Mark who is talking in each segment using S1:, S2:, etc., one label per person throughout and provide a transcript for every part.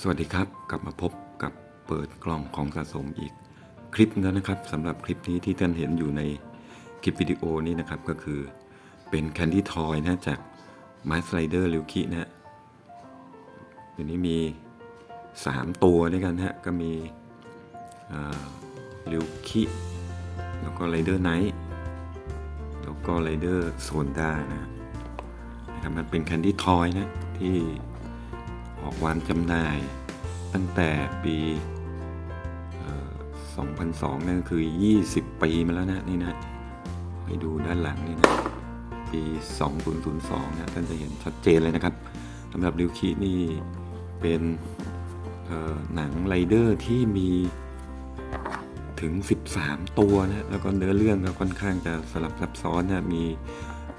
S1: สวัสดีครับกลับมาพบกับเปิดกล่องของสะสมอีกคลิปแล้วนะครับสำหรับคลิปนี้ที่ท่านเห็นอยู่ในคลิปวิดีโอนี้นะครับก็คือเป็นแคนดี้ทอยนะจากมาสไลเดอร์ลิวคินะฮะอยู่นี้มี 3 ตัวด้วยกันนะฮะก็มีลิวคิแล้วก็ไรเดอร์ไนท์แล้วก็ไรเดอร์โซนด้านะฮะนะครับมันเป็นแคนดี้ทอยนะที่ ออกวางจำหน่าย ตั้งแต่ปีเอ่อ2002 นั่นก็คือ 20 ปีมาแล้วนะนี่นะให้ดูด้านหลังนี่นะปี 2002 นะท่านจะเห็นชัดเจนเลยนะครับสำหรับริวคีนี่เป็นหนังไรเดอร์ที่มีถึง 13 ตัวนะแล้วก็เนื้อเรื่องก็ค่อนข้างจะสลับซับซ้อนนะมี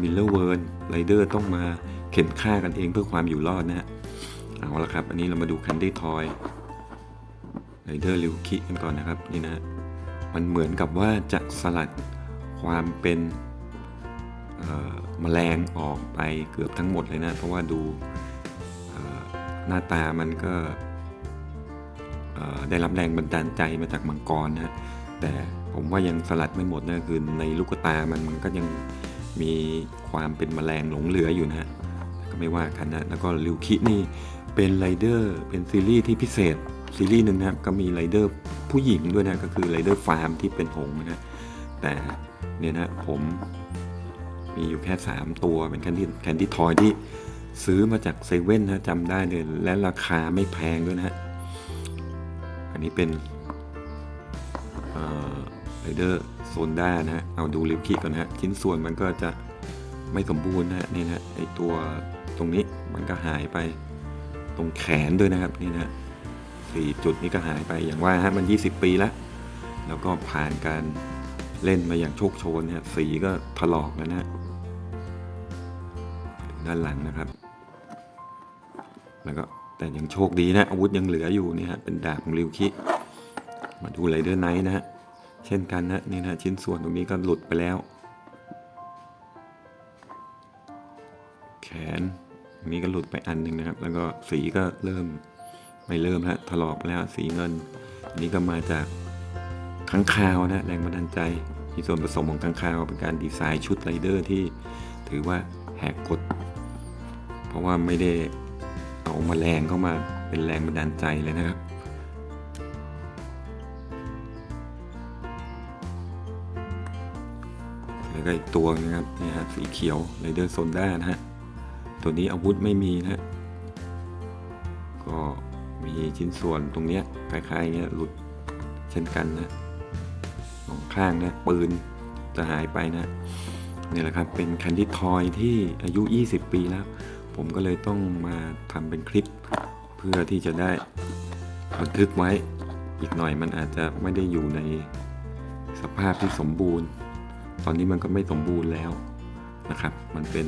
S1: มิลเลอร์เวิร์นไรเดอร์ต้องมาเข็นฆ่ากันเองเพื่อความอยู่รอดนะฮะ เอาละครับ อันนี้เรามาดูแคนดี้ทอยไรเดอร์ลิวคิกันก่อนนะครับนี่นะ มันเหมือนกับว่าจะสลัดความเป็นเอ่อแมลงออกไปเกือบทั้งหมดเลยนะ เพราะว่าดูหน้าตามันก็ได้รับแรงบันดาลใจมาจากมังกรนะแต่ผมว่ายังสลัดไม่หมดนะคือในลูกตามันมันก็ยังมีความเป็นแมลงหลงเหลืออยู่นะก็ไม่ว่ากันนะแล้วก็ริวคินี่ เป็นไรเดอร์เป็นซีรีส์ที่พิเศษซีรีส์หนึ่งนะครับก็มีไรเดอร์ผู้หญิงด้วยนะก็คือไรเดอร์ฟาร์มที่เป็นหงนะแต่เนี่ยนะผมมีอยู่แค่ 3 ตัวเป็นแคนดี้แคนดี้ทอยที่ซื้อมาจากเซเว่นนะจำได้เลยและราคาไม่แพงด้วยนะฮะอันนี้เป็นไรเดอร์โซนด้านะฮะเอาดูริวคิก่อนนะฮะชิ้นส่วนมันก็จะไม่สมบูรณ์นะฮะนี่นะไอตัวตรงนี้มันก็หายไป ตรงแขนด้วยนะครับนี่นะสี่จุดนี้ก็หายไปอย่างว่าฮะมัน 20 ปีแล้ว แล้วก็ผ่านการเล่นมาอย่างโชคโชนเนี่ยสีก็ถลอกแล้วนะฮะด้านหลังนะครับ แล้วก็แต่ยังโชคดีนะอาวุธยังเหลืออยู่เนี่ยฮะเป็นดาบของริวคิมาดูไรเดอร์ไนท์นะฮะเช่นกันนะนี่นะชิ้นส่วนตรงนี้ก็หลุดไปแล้ว ลุดไปอันหนึ่งนะครับ แล้วก็สีก็เริ่มไม่เริ่มแล้วถลอกแล้วสีเงิน อันนี้ก็มาจากข้างคาวนะแรงบันดาลใจที่ส่วนผสมของข้างคาวเป็นการดีไซน์ชุดไรเดอร์ที่ถือว่าแหกกฎเพราะว่าไม่ได้เอามาแรงเข้ามาเป็นแรงบันดาลใจเลยนะครับแล้วก็อีกตัวนะครับนี่ฮะสีเขียวไรเดอร์โซนด้านะฮะ ตัวนี้อาวุธไม่มีนะก็มีชิ้นส่วนตรงเนี้ยคล้ายๆเงี้ยหลุดเช่นกันนะสองข้างนะปืนจะหายไปนะนี่แหละครับเป็นแคนดี้ทอยที่อายุ 20 ปีแล้ว ผมก็เลยต้องมาทำเป็นคลิป เพื่อที่จะได้บันทึกไว้อีกหน่อยมันอาจจะไม่ได้อยู่ในสภาพที่สมบูรณ์ ตอนนี้มันก็ไม่สมบูรณ์แล้ว นะครับ มันเป็น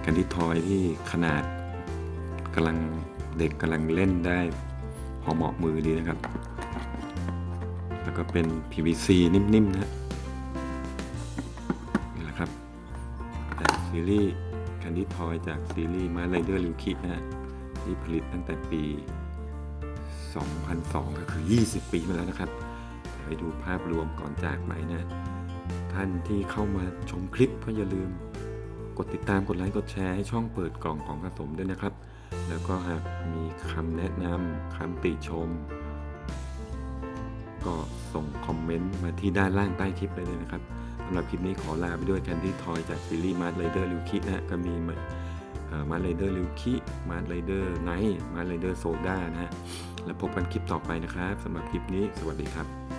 S1: แคนดี้ทอยที่ขนาดกำลังเด็กกำลังเล่นได้พอเหมาะมือดีนะครับ แล้วก็เป็น PVC นิ่มๆนะนี่แหละครับจากซีรีส์แคนดี้ทอยจากซีรีส์มาไรเดอร์ลิวคินะฮะที่ผลิตตั้งแต่ปี 2002 ก็คือ 20 ปีมาแล้วนะครับ ไปดูภาพรวมก่อนจากไปนะ ท่านที่เข้ามาชมคลิปก็อย่าลืม กดติดตามกดไลค์กดแชร์ให้ช่องเปิดกล่องของสะสมด้วยนะครับ แล้วก็หากมีคำแนะนำคำติชม ก็ส่งคอมเมนต์มาที่ด้านล่างใต้คลิปเลยนะครับสำหรับคลิปนี้ขอลาไปด้วยแคนดี้ทอยจากซีรีส์มาร์ r ไรเดอร์ลิวคินะฮะก็มีมาร์ r ไรเดอร์ลิวคิมาร์ r ไรเดอร์ไนท์มาร์ r ไรเดอร์โซดานะฮะแล้วพบกันคลิปต่อไปนะครับสำหรับคลิปนี้สวัสดีครับ